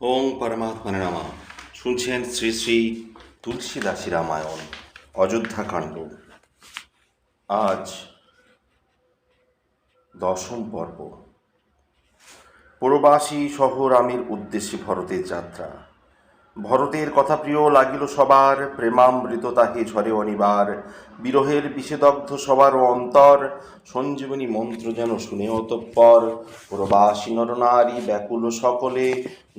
ওং পরমাত্মনে নামা। শুনছেন শ্রী শ্রী তুলসীদাসী রামায়ণ, অযোধ্যাকাণ্ড। আজ দশম পর্ব। প্রবাসী শহর আমির উদ্দেশ্যে ভরতের যাত্রা। ভরতের কথা প্রিয় লাগিল সবার, প্রেমামৃত তাহে ঝরে অনিবার। বিরহের বিষেদগ্ধ সবার অন্তর, সঞ্জীবনী মন্ত্র যেন শুনে অতঃপর প্রবাসী নরনারী, ব্যাকুল সকলে,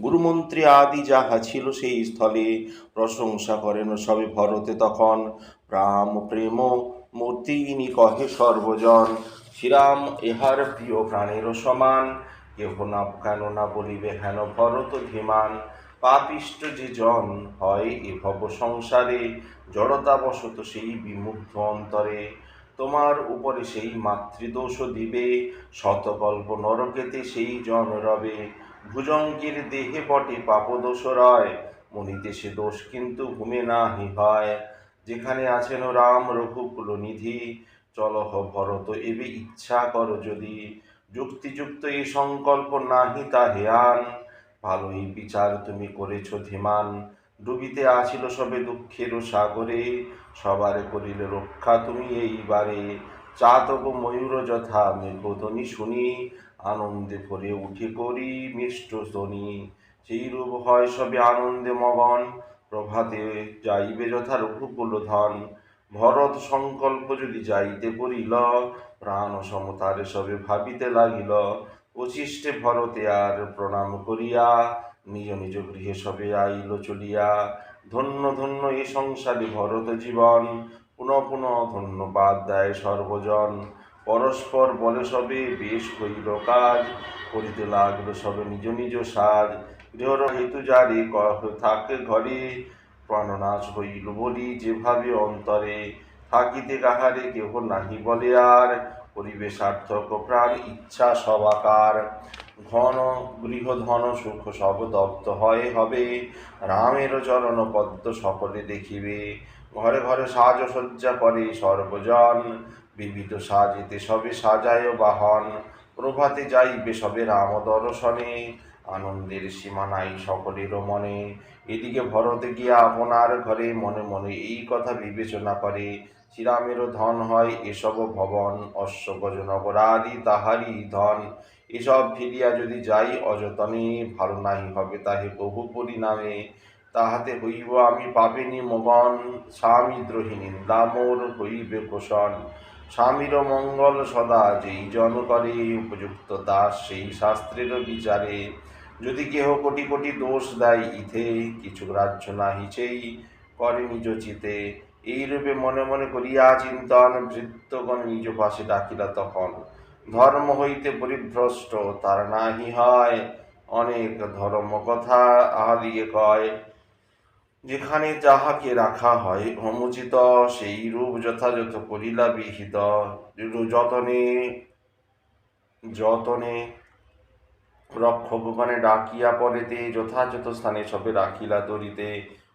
গুরুমন্ত্রী আদি যাহা ছিল সেই স্থলে। প্রশংসা করেন সবে ভরতে তখন রাম প্রেম মূর্তি ইনি কহে সর্বজন, শ্রীরাম ইহার প্রিয় প্রাণের সমান। কেহ না কেন না বলিবে হেন ভরত ধীমান। পাপিষ্ট যে জন হয় এ ভব সংসারে, জড়তাবশত সেই বিমুগ্ধ অন্তরে। তোমার উপরে সেই মাতৃদোষ দিবে, শতকল্প নরকেতে সেই জন রবে। ভুজঙ্গের দেহে পটে পাপদোষ রয়, মনিতে সে দোষ কিন্তু ভূমে নাহি হয়। যেখানে আছেন রাম রঘুকুল নিধি চলহ ভরত, এবে ইচ্ছা করো যদি। যুক্তিযুক্ত এই সংকল্প নাহি তাহে আন। ভালোই বিচার তুমি করেছ, ধীমান। ডুবিতে আসিল সবে দুঃখের সাগরে, সবারে করিলে রক্ষা তুমি এইবারে। চাতক ময়ূর যথা মেঘধ্বনি শুনি, আনন্দে ভরে উঠে করি মিষ্ট ধ্বনি। সেই রূপ হয় সবে আনন্দে মগন, প্রভাতে যাইবে যথা রঘুকুল ধন ভরত সংকল্প যদি যাইতে করিল, প্রাণ সমতারে সবে ভাবিতে লাগিল। উচিষ্টে ভরতে আর প্রণাম করিয়া, নিজ নিজ গৃহে সবে আইল চলিয়া। ধন্য ধন্য এ সংসারে ভরত জীবন, পুনঃ পুনঃ ধন্যবাদ দেয় সর্বজন। পরস্পর বলে সবে, বেশ হইল কাজ, করিতে লাগল সবে নিজ নিজ সাজ। গৃহর হেতু জারি থাকে ঘরে, প্রাণনাশ হইল বলি যেভাবে অন্তরে। থাকিতে কাহারে কেহ নাহি বলে আর পরিবেশ সার্থক প্রাণ ইচ্ছা সবাকার ঘন গৃহধন সুখ সব দপ্ত হয় হবে। রামের চরণ পদ্ম সকলে দেখিবে। ঘরে ঘরে সাজসজ্জা করে সর্বজন। বিবিধ সাজিতে সবে সাজায় বাহন। প্রভাতে যাইবে সবে রাম দর্শনে। আনন্দের সীমা নাই সকলের মনে। এদিকে ভরতে গিয়া আপনার ঘরে মনে মনে এই কথা বিবেচনা করে, শ্রীরামেরও ধন হয় এসব ভবন অশ্ব গজনগরাদি তাহারই ধন। এসব ফিরিয়া যদি যাই অযতনে, ভালো নাই হবে তাহে বহু পরিণামে। তাহাতে হইব আমি পাবিনি মগন স্বামী দ্রোহী নিন্দা মোর হইবে কোষণ স্বামীর মঙ্গল সদা, যেই জন করে, উপযুক্ত দাস সেই শাস্ত্রের বিচারে। যদি কেহ কোটি কোটি দোষ দেয়, ইথে কিছু গ্রাহ্য নাহিছেই করে নিজ চিতে। এইরূপে মনে মনে করিয়া চিন্তন ভৃত্যগণ নিজ পাশে ডাকিলা তখন। ধর্ম হইতে পরিভ্রষ্ট, তার নাহি হয়। অনেক ধর্ম কথা আহাদিকে কয়। যেখানে যাহাকে রাখা হয় সমুচিত সেই রূপ যথাযথ করিলা বিহিত। যতনে যতনে রক্ষকগণে ডাকিয়া পরেতে যথাযথ স্থানে সবে রাখিলা তরিতে।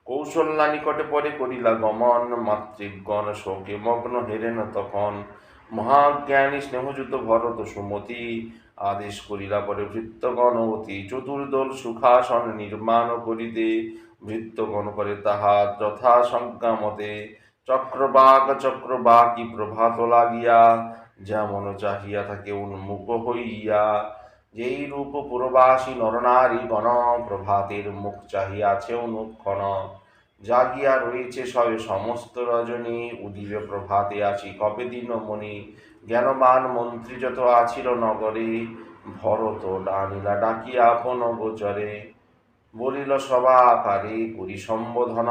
কৌশল্যা নিকটে পরে করিলা গমন, মাতৃগণ শোকে মগ্ন হেরেন তখন। মহাজ্ঞানী স্নেহযুত ভরত সুমতি আদেশ করিলা পরে ভৃত্যগণ অতি চতুর্দল সুখাসন নির্মাণ করিতে। ভৃত্যগণ করে তাহা যথা সংজ্ঞা মতে চক্রবাক চক্রবাকি প্রভাত লাগিয়া, যেমন চাহিয়া থাকে উন্মুখ হইয়া যেই রূপ পুরবাসী নরনারী গণ প্রভাতের মুখ চাহিয়াছে অনুক্ষণ জাগিয়া রয়েছে সবে সমস্ত রজনী, উদিবে প্রভাতে আছি কবে দিন মণি? জ্ঞানবান মন্ত্রী যত আছিল নগরে, ভরত ডানিলা ডাকিয়া আপন গোচরে। বলিল সভা আকারে করি সম্বোধন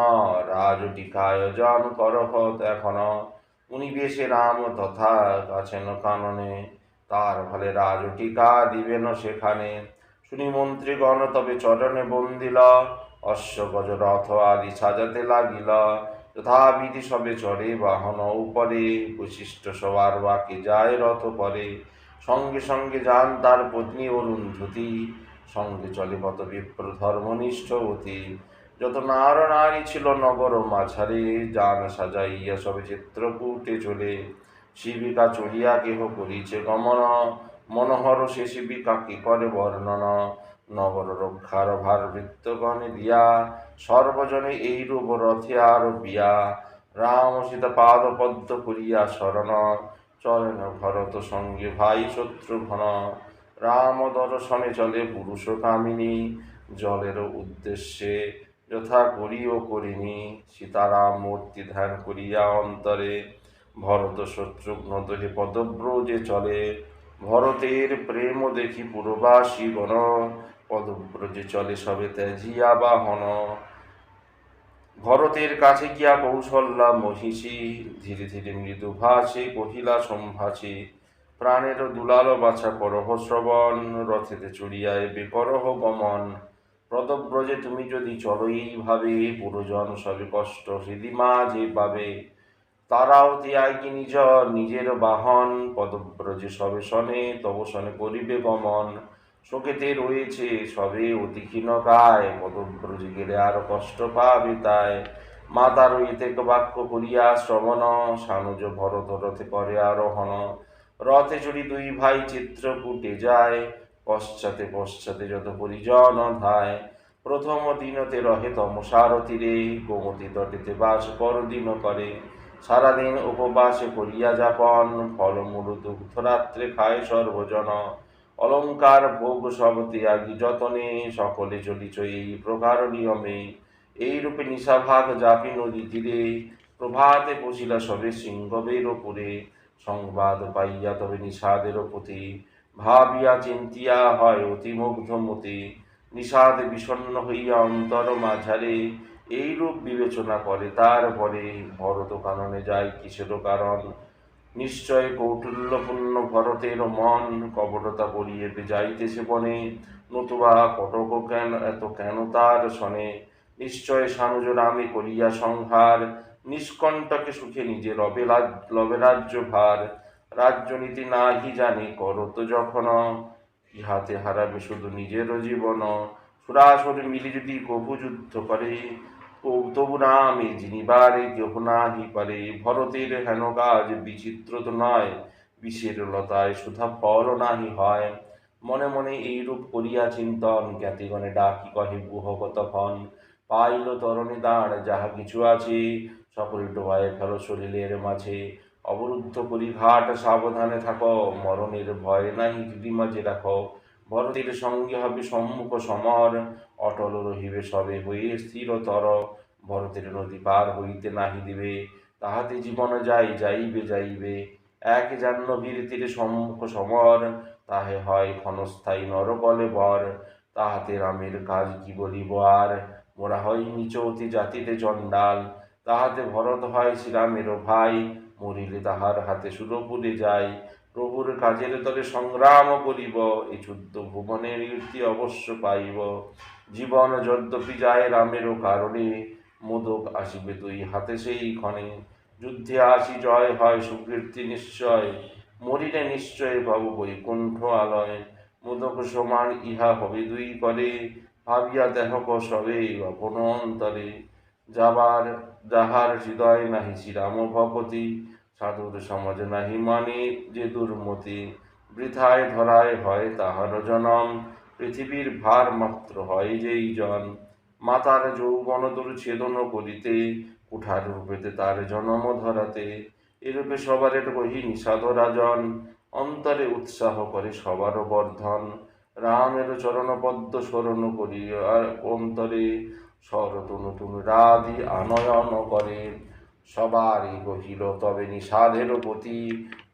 রাজটিকা আয়োজন করহত এখন। উনি বেশে রাম তথা আছেন কাননে। তার ফলে রাজটিকা দিবেন সেখানে। শুনি মন্ত্রীগণ তবে চরণে বন্দিল অশ্ব গজ রথ আদি সাজাতে লাগিল। যথাবিধি সবে চড়ে বাহন উপরে, বৈশিষ্ট্য সবার বাকি যায় রথ পরে। সঙ্গে সঙ্গে যান তার পত্নী অরুন্ধতী সঙ্গে চলে কত বিপ্র ধর্মনিষ্ঠ অতি। যত নার নারী ছিল নগর মাঝারে, যান সাজাইয়া সবে চিত্রকূটে চলে। শিবিকা চলিয়া কেহ করিছে গমন। মনোহর সে শিবিকা কি করে বর্ণনা? নগর রক্ষার ভার বৃত্তগণে দিয়া, সর্বজনে এইরূপ রথে আর বিয়া রাম সীতা পাদ পদ্ম করিয়া শরণ। চলেন ভরত সঙ্গে ভাই শত্রুঘ্ন রাম দর্শনে চলে পুরুষ কামিনী। জলের উদ্দেশ্যে যথা করিও করিনি। সীতারাম মূর্তি ধ্যান করিয়া অন্তরে ভরত শত্রুঘ্ন দহে পদব্রজে চলে। ভরতের প্রেম দেখি পুরবাসী গণ। পদব্রজে চলে সবে ত্যাজিয়া বাহন ভরতের কাছে গিয়া কৌশল্যা মহিষী, ধীরে ধীরে মৃদু ভাসে কহিলা সম্ভাসী প্রাণের দুলাল বাছা করহ শ্রবণ, রথেতে চড়িয়া এবে করহ গমন। পদব্রজে তুমি যদি চলো এইভাবে, পুরজন সবে কষ্ট হৃদিমা মাঝে পাবে। তারাও তিয়াই কি নিজ, নিজের বাহন, পদব্রজে সবে শনে, তব শনে করিবে গমন। শোকেতে রয়েছে সবে অতি ক্ষীণকায় পদব্রজে গেলে আরও কষ্ট পাবে তাই। মাতা রইতে বাক্য করিয়া শ্রবণ, সানুজ ভরত রথে করে আরোহণ। রথে চড়ি দুই ভাই চিত্র চিত্রকূটে যায়, পশ্চাতে পশ্চাতে যত পরিজন ধায়। প্রথম দিনতে রহে তমসার তীরে গোমতী তটেতে বাস পরদিন করে। সারাদিন উপবাসে করিয়া যাপন ফলমূল দুগ্ধরাত্রে খায় সর্বজন। অলঙ্কার, ভোগ সব ত্যাগী যতনে, সকলে চলিছ এই প্রকার নিয়মে। এইরূপে নিশাভাগ জাপি নদী তীরে, প্রভাতে পশিলা সবে সিংহবের ওপরে। সংবাদ পাইয়া তবে নিষাদের প্রতি ভাবিয়া চিন্তিয়া হয় অতি মুগ্ধমতি নিষাদ বিষণ্ণ হইয়া অন্তর মাঝারে এইরূপ বিবেচনা করে তারপরে ভরত কাননে যায় কিসের কারণ? নিশ্চয় কৌটুল্যপূর্ণ ভরতের মন কপটতা করিয়ে যাইতেছে বনে, নতুবা কটক কেন, এত কেন তার শনে? নিশ্চয় সানুজ রামে করিয়া সংহার, নিষ্কণ্টকে সুখে নিজে রবে রাজ- লবে রাজ্য ভার। রাজ্যনীতি নাহি জানি, করত যখন? ইহাতে হারাবে শুধু নিজের জীবন। সুরাসুর মিলি যদি কভু যুদ্ধ করে তবু নামে জিনিবারে কেহ নাহি পারে, ভরতের হেন কাজ বিচিত্র তো নয়, বিষের লতায় সুধা ফল নাহি হয়। মনে মনে এইরূপ করিয়া চিন্তন, জ্ঞাতিগণে ডাকি কহে গুহগত ফন পাইল তরণী দাঁড় যাহা কিছু আছে, সকল ডোবায় ফেলো শরীরের মাঝে। অবরুদ্ধ করি ঘাট, সাবধানে থাকো, মরণের ভয় নাই হৃদি মাঝে রাখো। ভরতের সঙ্গে হবে সম্মুখ সমর। অটল রহিবে সবে হয়ে স্থিরতর। ভরতের নদী পার হইতে নাহি দিবে। তাহাতে জীবন যাই যাইবে যাইবে। এক জাহ্নবীর তীরে সম্মুখ সমর। তাহে হয় ক্ষণস্থায়ী নরকলে বর। তাহাতে রামের কাজ কি বলিব আর? মোরা হয় নিচ অতি জাতিতে চণ্ডাল। তাহাতে ভরত হয় শ্রীরামেরও ভাই। মরিলে তাহার হাতে সুরপুরে যায় প্রভুর কাজের তলে সংগ্রাম করিব, এই চুদ্ধ ভুবনের কীর্তি অবশ্য পাইব। জীবন যদ্যপি যায় রামেরও কারণে, মোদক আসিবে তুই হাতে সেই ক্ষণে যুদ্ধে আসি জয় হয়, সুকীর্তি নিশ্চয়, মরিলে নিশ্চয় পাবো বৈকুণ্ঠ আলয়। মোদক সমান ইহা হবে দুই করে ভাবিয়া দেহ সবে অপন অন্তরে। যাবার, যাহার হৃদয় নাহি শ্রীরাম ভগতি সাধুর সমাজ নাহি মানে যে দুর্মতি বৃথায় ধরায় হয় তাহার জনম। পৃথিবীর ভার মাত্র হয় যেই জন। মাতার যৌবন ছেদন করিতে, কুঠার রূপেতে তার জনম ধরাতে। এরূপে সবারের কহি নিষাদ রাজন অন্তরে উৎসাহ করে সবার বর্ধন। রামের চরণ পদ্ম স্মরণ করি আর অন্তরে শরত নতুন রাধি আনয়ন করে। সবারই গহিল তবে নিষাদের প্রতি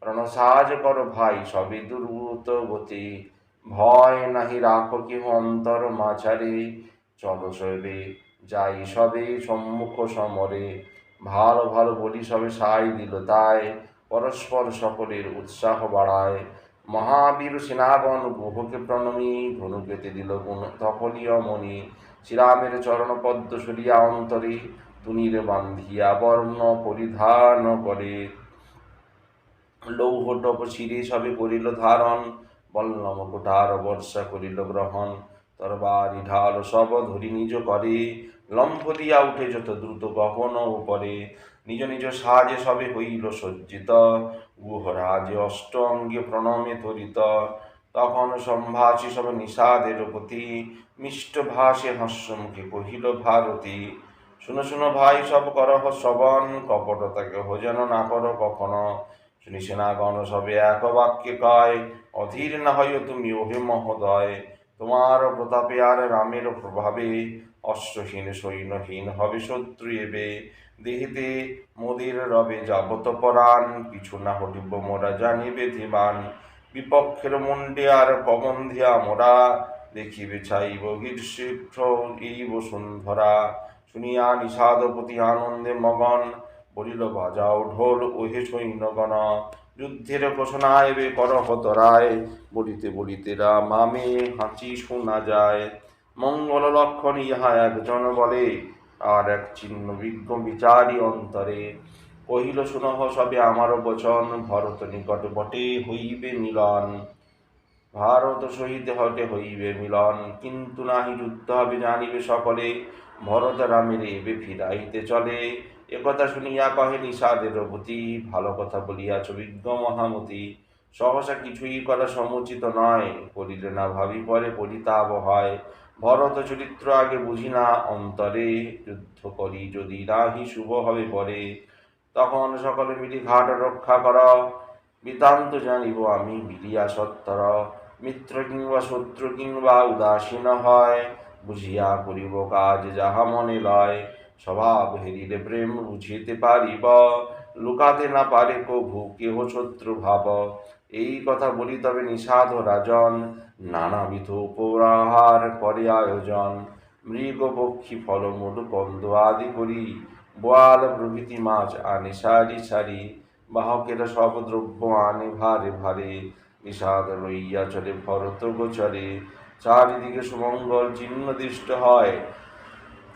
রণসাজ কর ভাই, সবে দুর্বৃত গতি। ভয় নাহি রাখো কি অন্তর মাঝারে। চলো সবে যাই সবে সম্মুখ সমরে। ভালো ভালো বলি সবে সাই দিল তাই, পরস্পর সকলের উৎসাহ বাড়ায়। মহাবীর সেনাগণ গুহকে প্রণমী ধনুকেতে দিল গুণ তপলীয় মণি। শ্রীরামের চরণ পদ্ম সরিয়া অন্তরে তুনির বান্ধিয়া বর্ণ পরিধান করে। লৌহ টপ শিরে সবে করিল ধারণ বল্লম কোঠার বর্ষা করিল গ্রহণ। তরবারি ঢাল সব ধরি নিজ করে, লম্ফ দিয়া উঠে যত দ্রুত গহন উপরে। নিজ নিজ সাজে সবে হইল সজ্জিত, গুহরাজে অষ্ট অঙ্গে প্রণমে ধরিত। তখন সম্ভাষী সব নিষাদের প্রতি মিষ্ট ভাষে হাস্যমুখে কহিল, ভারতী শুনো শুনো ভাই, সব করহ শ্রবণ কপটতাকে যেন না করো কখনো। শুনি সেনাগণ, সবে এক বাক্যে কয়, অধীর না হয় তুমি ওহে মহোদয়। তোমার প্রতাপে আর রামের প্রভাবে অশ্বহীন, সৈন্যহীন হবে শত্রু এবে। দেহিতে মোদের রবে যাবত পরাণ পিছু না হটিব মোরা জানিবে ধীমান বিপক্ষের মুন্ডে আর পবন ধিয়া মোরা দেখিবে চাইব গীর্ষিক্ষ এই বসুন্ধরা। শুনিয়া নিষাদপতি আনন্দে মগন বলিল, বাজাও ঢোল, ওহে সৈন্যগণ, যুদ্ধের ঘোষণা এবে করহ তরায় বলিতে বলিতে মামে হাঁচি শোনা যায়। মঙ্গল লক্ষণ ইহা একজন বলে, আর এক চিহ্ন বিজ্ঞ বিচারী অন্তরে। কহিল, শুনহ, সবে আমারও বচন ভরত নিকট বটে, হইবে মিলন। ভারত সহিত হটে হইবে মিলন। কিন্তু নাহি যুদ্ধ হবে, জানিবে সকলে। ভরত রামের এবে ফিরাইতে চলে একথা শুনিয়া কহে নিষাদের প্রতি ভালো কথা বলিয়াছ বিজ্ঞ মহামতি। সহসা কিছুই করা সমুচিত নয়। করিলে না ভাবি পরে পরিতাপ হয়। ভরত চরিত্র আগে বুঝি না অন্তরে। যুদ্ধ করি যদি নাহি শুভ হবে পরে। তখন সকলে মিলি ঘাট রক্ষা কর। বৃতান্ত জানিব আমি মিলিয়া সত্তর। মিত্র কিংবা শত্রু কিংবা উদাসীন হয়। বুঝিয়া করিব কাজ যাহা মনে লয়। স্বভাব হেরিলে প্রেম বুঝিতে পারিব। লুকাতে না পারে কভু, কেহ শত্রু ভাব। এই কথা বলি তবে নিষাদ রাজন। নানাবিধ উপহার করে আয়োজন। মৃগ পক্ষী ফলমূল কন্দ আদি করি। বোয়াল প্রভৃতি মাছ আনে সারি সারি। বাহকেরা সব দ্রব্য আনে ভারে ভারে। নিষাদ লইয়া চলে, ভরত গোচরে। চারিদিকে সুমঙ্গল চিহ্ন দৃষ্ট হয়।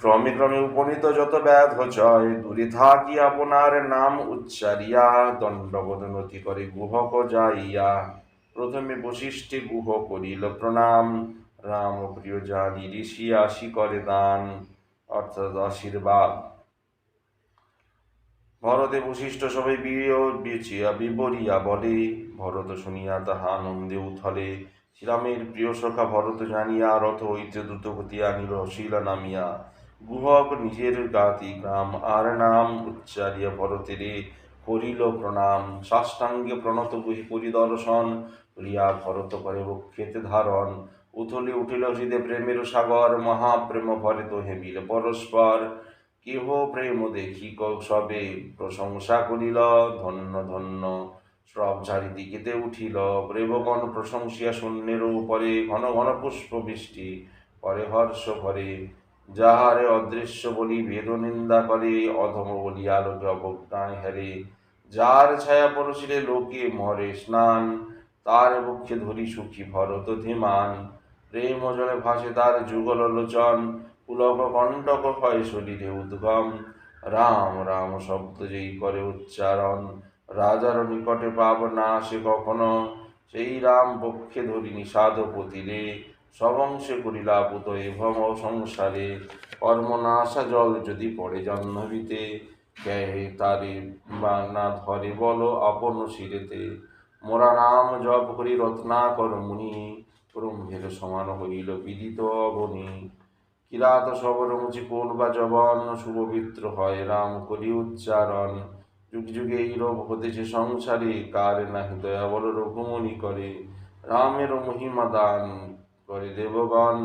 ক্রমে ক্রমে উপনীত যত ব্যাধ চয় দূরে থাকি আপনার নাম উচ্চারিয়া দণ্ডবোধ নথি করে গুহক যাইয়া। প্রথমে বশিষ্ঠে গুহ করিল প্রণাম। রাম প্রিয় জানি, ঋষি আসি করে দান। অর্থাৎ আশীর্বাদ। ভরতে বশিষ্ঠ সবাই বিবরিয়া বলে। ভরত শুনিয়া তাহা আনন্দে উথলে। শ্রীরামের প্রিয় সখা ভরত জানিয়া, রথ হইতে দ্রুতগতি আনিল শিলা নামিয়া। গুহক নিজের গাতি গ্রাম, আর নাম উচ্চারিয়া ভরতেরে করিল প্রণাম। সাষ্টাঙ্গে প্রণত বহি পরিদর্শন করিয়া ভরত করে বক্ষেতে ধারণ। উথলে উঠিল হৃদে প্রেমের সাগর, মহাপ্রেম ভরে তো হেমিল পরস্পর। কেহ প্রেম দেখি সবে প্রশংসা করিল ধন্য ধন্য। সব চারিদিকেতে উঠিল প্রেমগণ প্রশংসিয়া শূন্যের উপরে ঘন ঘন পুষ্প বৃষ্টি পরে হর্ষ ভরে যাহারে অদৃশ্য বলি বেদ নিন্দা করে, অধম বলি আলোকে অবজ্ঞায় হেরে। যার ছায়া পরশিলে লোকে মরে স্নান, তার বক্ষে ধরি সুখী ভরত ধীমান। প্রেম জলে ভাসে তার যুগল লোচন পুলক কণ্টক হয় শরীরে উদ্গম। রাম রাম শব্দ যেই করে উচ্চারণ রাজার নিকটে পাব না, সে কখনো সেই রাম পক্ষে ধরি নিষাদ পতিরে সবংশে করিলা পুত এভম সংসারে। কর্মনাশা জল যদি পড়ে জহ্নবিতে, কে তারে বা না ধরে বলো আপন শিরেতে। মোরা নাম জপ করি রত্নাকর মুনি। ব্রহ্মের সমান হইল বিদিত অবনী। কিরাত সবর মুচি কোল বা জবন শুভবিত্র হয় রাম করি উচ্চারণ। যুগ যুগে এই রোগ হতেছে সংসারে কার দয়া বল রঘুমণি করে। রামের মহিমা দান করে দেবগণ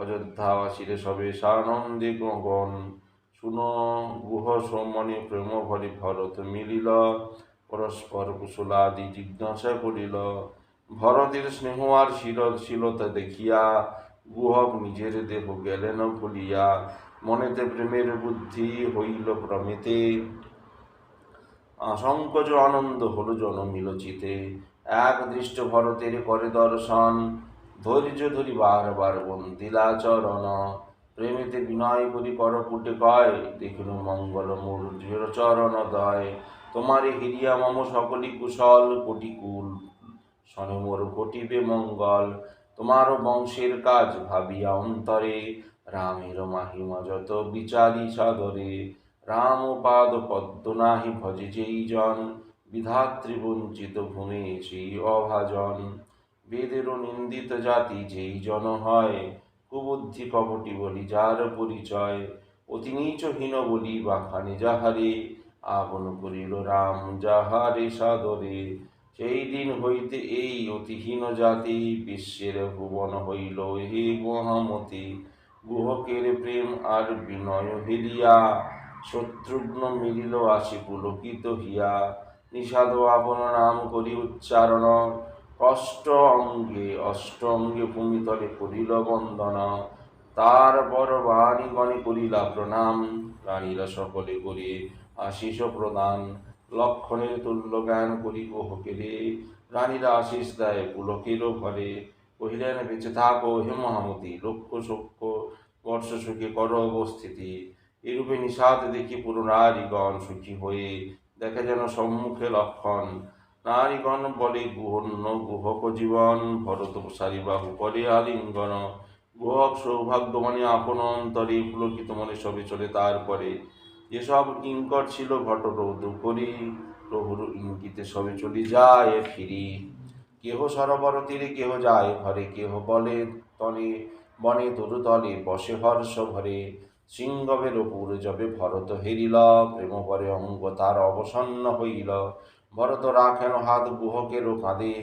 অযোধ্যাবাসীরে সবে সানন্দে গণ শুনো গুহ সমনে প্রেম ভরে ভরত মিলিল, পরস্পর কুশলাদি জিজ্ঞাসা করিল, ভরতের স্নেহ আর শীলতা দেখিয়া গুহক নিজের দেহ গেলেন ভুলিয়া। মনেতে প্রেমের বুদ্ধি হইল প্রমিতে। আশঙ্কজ আনন্দ হল জনমিল চিতে এক দৃষ্ট ভরতের করে দর্শন, ধৈর্য ধরি বারবার বন্দিলা চরণ প্রেমেতে বিনয় করি কর পুটে কয় দেখিল মঙ্গল মূর্তির চরণ দয়। তোমারে হিরিয়া মম সকলি কুশল কোটিকুল শনে মোর ঘটিবে মঙ্গল। তোমার বংশের কাজ ভাবিয়া অন্তরে, রামের মাহিমা যত বিচারি সাদরে রাম পাদ পদ্ম নাহি ভজে যেই জন বিধাত্রী বঞ্চিত ভূমে সেই অভাজন। বেদেরও নিন্দিত জাতি যেই জন হয়, কুবুদ্ধি কপটি বলি যার পরিচয়। অতি নীচহীন বলি বাখানে যাহারে, আপন করিল রাম যাহারে সাদরে। সেই দিন হইতে এই অতিহীন জাতি বিশ্বের ভুবন হইল হে মহামতি। গুহকের প্রেম আর বিনয় হেলিয়া। শত্রুঘ্ন মিলিল আসি পুলকিত হিয়া। নিষাদ আপন নাম করি উচ্চারণ। কষ্ট অঙ্গে, অষ্ট অঙ্গে ভূমিতলে করিল বন্দন। তারপর বাণীগণে করিলা প্রণাম। রানীরা সকলে করি আশিস প্রদান। লক্ষণের তুল্য জ্ঞান করি কোহকেরে রানীরা আশিস দেয় পুলকেরও ঘরে। কহিলেন, বেঁচে থাকো হে মহামতি। লক্ষ সক্ষ বর্ষ সুখে কর অবস্থিতি। এরূপে নিষাদ দেখি পুরো নারীগণ সুখী হয়ে দেখে যেন সম্মুখে লক্ষণ। নারীগণ বলে, গুহন্য গুহক জীবন, ভরত সারি বাহু করে আলিঙ্গন। গুহক সৌভাগ্য মানে আপন অন্তরে পুলকিত মনে সবে চলে তারপরে। যেসব কিঙ্কর ছিল ঘটরৌধ করি, প্রভুর ইঙ্গিতে সবে চলে যায় ফিরি। কেহ সরোবর তীরে কেহ যায় ঘরে, কেহ বলে তলে বনে তরু তলে বসে হর্ষ ভরে। সিংহবের ওপর যবে ভরত হেরিল, প্রেম পরে অঙ্গ তার অবসন্ন হইল। ভরত রাখেন হাত গুহকেরও কাঁধে,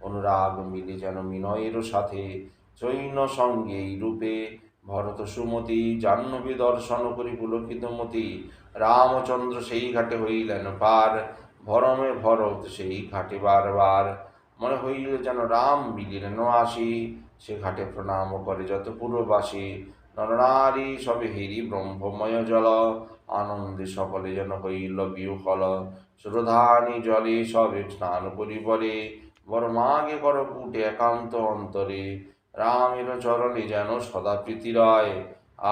অনুরাগ মিলে যেন মিনয়েরও সাথে। চৈন্য সঙ্গে এই রূপে ভরত সুমতি, জাহ্নবী দর্শন করি পুলকিত মতি। রামচন্দ্র সেই ঘাটে হইলেন পার, ভরমে ভরত সেই ঘাটে বারবার। মনে হইল যেন রাম মিলিলেন আসি, সে ঘাটে প্রণাম করে যত পূর্ববাসী নরনারী সবে হেরি ব্রহ্মময় জল, আনন্দে সকলে যেন হইল বিহল শ্রোধানি জলে সবে স্নান করি বলে বড় মাগে কর কুটে একান্ত অন্তরে। রামের চরণে যেন সদা প্রীতি রয়,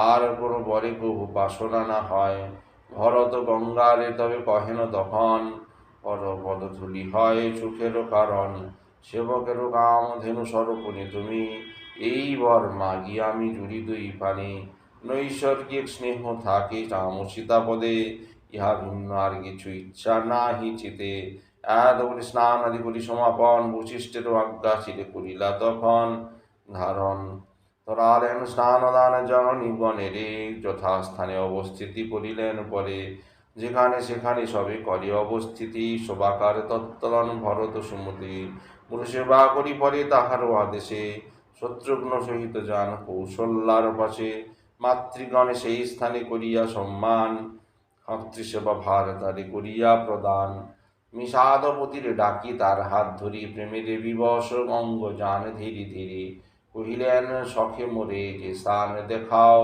আর কোনো বরে কহু বাসনা না হয়। ভরত গঙ্গারে তবে কহেন তখন পর পদধূলি হয় সুখেরও কারণ। সেবকেরও কাম ধেনু সরপণি তুমি এই বর মাগি আমি জুড়ি দুই পানি। নৈসর্গিক স্নেহ থাকে রাম সীতাপদে ইহা ভিন্ন আর কিছু ইচ্ছা নাহি চিতে। এত বলি স্নান আদি করি সমাপন বৈশিষ্ট্যেরও আজ্ঞা ছিলে করিলা তখন ধারণ, তরালেন স্নান দান জননী বনেরে, যথাস্থানে অবস্থিতি করিলেন পরে। যেখানে সেখানে সবে করে অবস্থিতি, শোভাকার তত্তলন ভরত সুমতি। পুরুষেবা করি পরে তাহারও আদেশে। শত্রুঘ্ন সহিত যান কৌশল্যার পাশে। মাতৃগণে সেই স্থানে করিয়া সম্মান, মাতৃসেবা ভার তারে করিয়া প্রদান। মিষাদপতির ডাকি তার হাত ধরি, প্রেমের বিবশ অঙ্গ যান ধীরে ধীরে। কহিলেন, সখে মোরে যে স্থান দেখাও,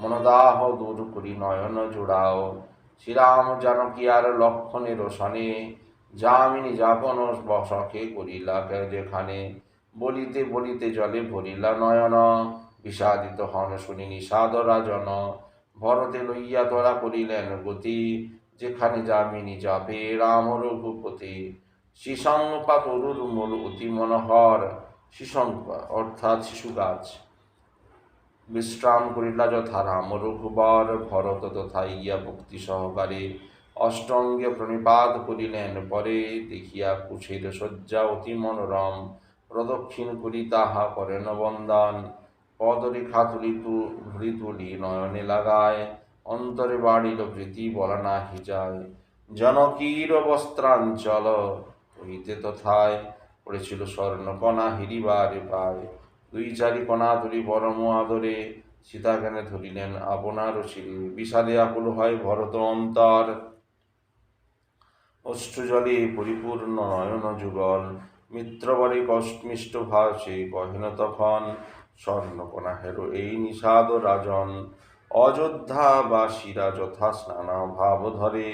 মনদাহ দূর করি নয়ন জোড়াও। শ্রীরাম জানকী আর লক্ষণের সনে যামিনী যাপন সখে করিলা যেখানে। বলিতে বলিতে জলে ভরিলা নয়ন, বিষাদিত হন শুনি নিষাদ রাজন ভরতে লইয়া তোরা করিলেন গতি, যেখানে যামিনী যাবে রাম রঘুপতি। শিশংপা তরুর মূল অতি মনোহর শিশংপা অর্থাৎ শিশু গাছ বিশ্রাম করিলা যথা রাম রঘুবর, ভরত তথা ইয়া ভক্তি সহকারে অষ্টঙ্গে প্রণিপাত করিলেন। পরে দেখিয়া কুশের শয্যা অতি মনোরম। প্রদক্ষিণ করি তাহা করেন বন্দন পদরেখা তুলি তু ভৃ তুলি নয়নে লাগায়, অন্তরে বাড়িল প্রীতি বলা না যায়। জনকীর বস্ত্রাঞ্চল হইতে তথায়, পড়েছিল স্বর্ণকণা হিরিবারে পায়। দুই চারি কণা তুলি পরম আদরে, সীতাজ্ঞানে ধরিলেন আপনার শিরে বিষাদে আকুল হয় ভরত অন্তর। অষ্টজলে পরিপূর্ণ নয়ন যুগল মিত্রবরে কষ্টমিষ্ট ভাষে কহেন তখন স্বর্ণকণা হেরো এই নিষাদ রাজন। অযোধ্যাবাসীরা যথা স্নানা ভাব ধরে।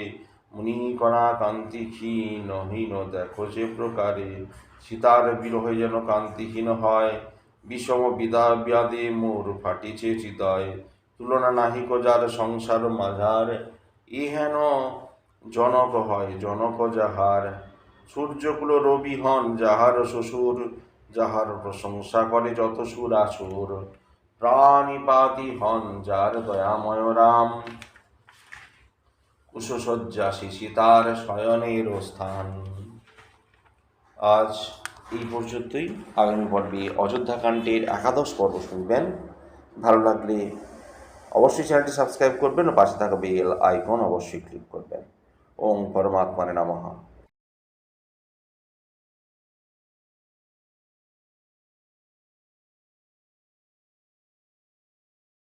মুনিকণা কান্তি ক্ষীণ হীন দেখো যে প্রকারে। সীতার বিরহে যেন কান্তিহীন হয়। বিষম বিদা ব্যাদে মোর ফাটিছে চিদয় তুলনা নাহিক যার সংসার মাঝার। ইহেন জনক হয় জনক যাহার। সূর্যকুল রবি হন, যাহার শ্বশুর, যাহার প্রশংসা করে যত সুর আসুর। প্রাণীপাতি হন যার দয়াময় রাম। কুশশয্যা শিশিতার শয়নের স্থান। আজ এই পর্যন্তই। আগামী পর্বে অযোধ্যাকাণ্ডের একাদশ পর্ব শুনবেন। ভালো লাগলে অবশ্যই চ্যানেলটি সাবস্ক্রাইব করবেন ও পাশে থাকা বেল আইকন অবশ্যই ক্লিক করবেন। ওম পরমাত্মানে নমঃ।